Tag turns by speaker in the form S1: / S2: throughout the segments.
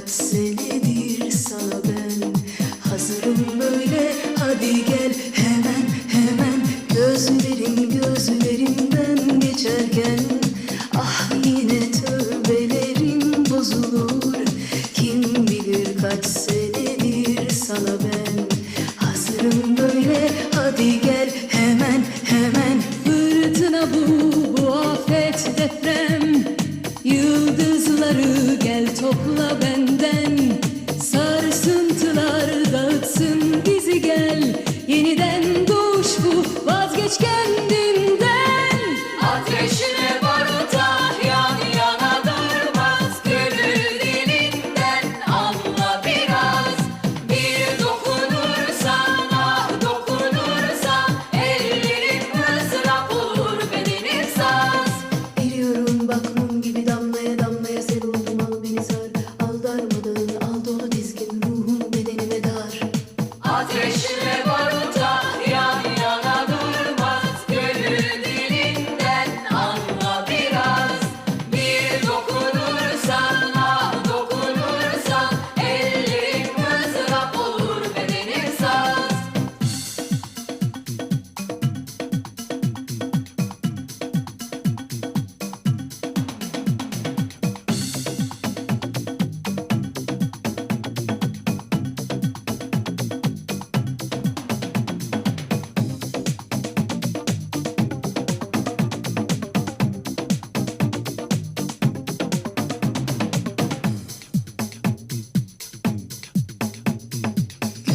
S1: Kaç senedir sana ben. Hazırım böyle hadi gel. Hemen hemen Gözlerin gözlerimden geçerken ah yine tövbelerim bozulur. Kim bilir kaç senedir sana ben. Hazırım böyle hadi gel. Hemen hemen Fırtına bu bu afet deprem. Yıldızları gel topla
S2: kuşku vazgeç kendini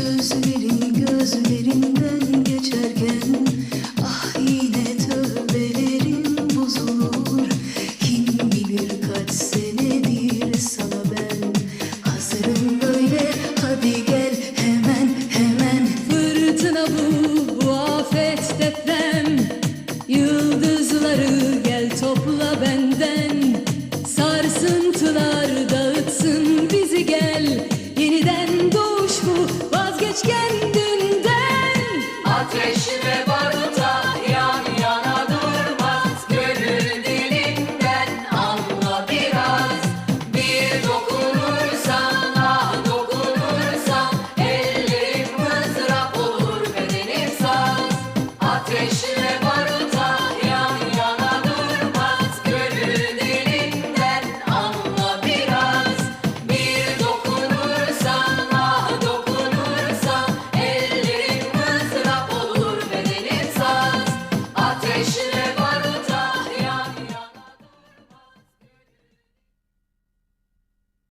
S1: Gözlerin gözlerinden geçerken
S2: Generation